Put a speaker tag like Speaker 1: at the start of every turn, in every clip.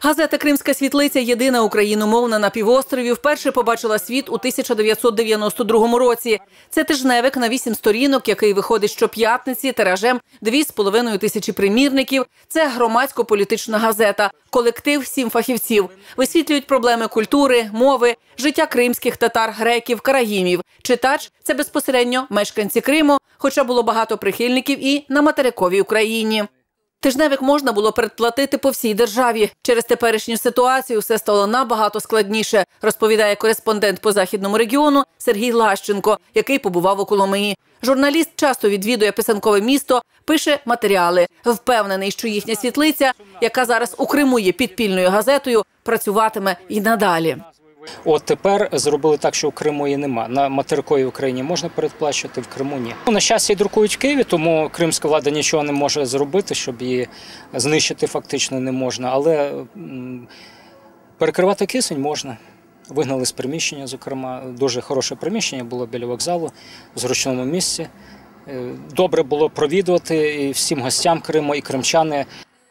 Speaker 1: Газета Кримська світлиця єдина україномовна на півострові вперше побачила світ у 1992 році. Це тижневик на вісім сторінок, який виходить щоп'ятниці тиражем 2,5 тисячі примірників. Це громадсько-політична газета, колектив сім фахівців. Висвітлюють проблеми культури, мови, життя кримських татар, греків, караїмів. Читач це безпосередньо мешканці Криму, хоча було багато прихильників і на материковій Україні. Тижневик можна було передплатити по всій державі. Через теперішню ситуацію все стало набагато складніше, розповідає кореспондент по західному регіону Сергій Лащенко, який побував у Коломиї. Журналіст часто відвідує писанкове місто, пише матеріали. Впевнений, що їхня світлиця, яка зараз у Криму є підпільною газетою, працюватиме і надалі.
Speaker 2: От тепер зробили так, що в Криму її нема. На материковій Україні можна передплачувати, в Криму ні. Ну, На щастя, друкують в Києві, тому кримська влада нічого не може зробити, щоб її знищити фактично не можна. Але перекривати кисень можна. Вигнали з приміщення, зокрема, дуже хороше приміщення було біля вокзалу в зручному місці. Е, Добре було провідувати і всім гостям Криму, і кримчани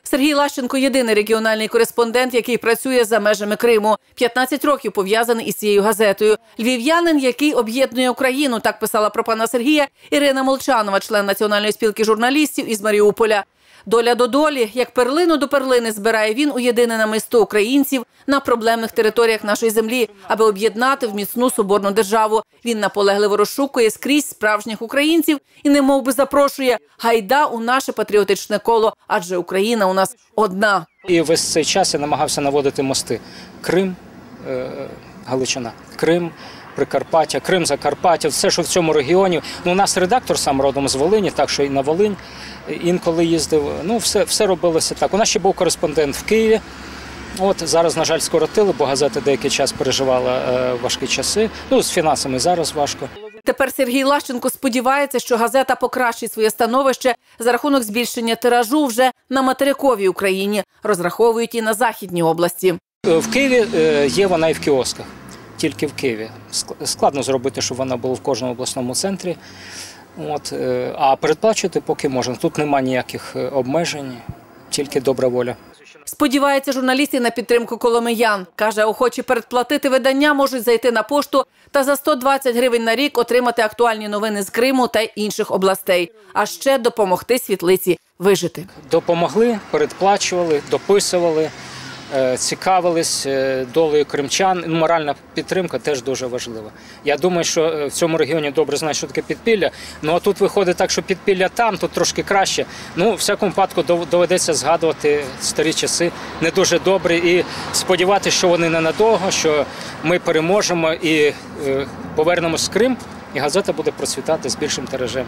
Speaker 1: Сергій Лащенко єдиний регіональний кореспондент, який працює за межами Криму. 15 років пов'язаний із цією газетою. Львів'янин, який об'єднує Україну, так писала про пана Сергія Ірина Молчанова, член національної спілки журналістів із Маріуполя. Доля до долі, як перлину до перлини, збирає він у єдине намисто українців на проблемних територіях нашої землі, аби об'єднати в міцну соборну державу. Він наполегливо розшукує скрізь справжніх українців і немов би запрошує гайда у наше патріотичне коло, адже Україна у нас одна.
Speaker 2: І весь цей час я намагався наводити мости. Крим, е, Галичина, Крим, Прикарпаття, Крим, Закарпаття, все, що в цьому регіоні. Ну, у нас редактор сам родом з Волині, так що і на Волинь інколи їздив. Ну, все, все робилося так. У нас ще був кореспондент в Києві. От зараз, на жаль, скоротили, бо газета деякий час переживала е, важкі часи. Ну, з фінансами зараз важко.
Speaker 1: Тепер Сергій Лащенко сподівається, що газета покращить своє становище за рахунок збільшення тиражу вже на материковій Україні. Розраховують і на західній області.
Speaker 2: Е, В Києві е, є вона і в кіосках, тільки в Києві. Ск- Складно зробити, щоб вона була в кожному обласному центрі. От, е, а передплачувати поки можна. Тут немає ніяких е, обмежень, тільки добра воля.
Speaker 1: Сподівається, журналісти на підтримку коломиян. Каже, охочі передплатити видання можуть зайти на пошту та за 120 гривень на рік отримати актуальні новини з Криму та інших областей, а ще допомогти світлиці вижити.
Speaker 2: Допомогли, передплачували, дописували, цікавились е, долею кримчан. Ну, Моральна підтримка теж дуже важлива. Я думаю, що е, в цьому регіоні добре знають, що таке підпілля. Ну а тут виходить так, що підпілля там, тут трошки краще. Ну, в всякому випадку доведеться згадувати старі часи не дуже добрі і сподіватися, що вони ненадовго, що ми переможемо і е, повернемось в Крим, і газета буде процвітати з більшим тиражем.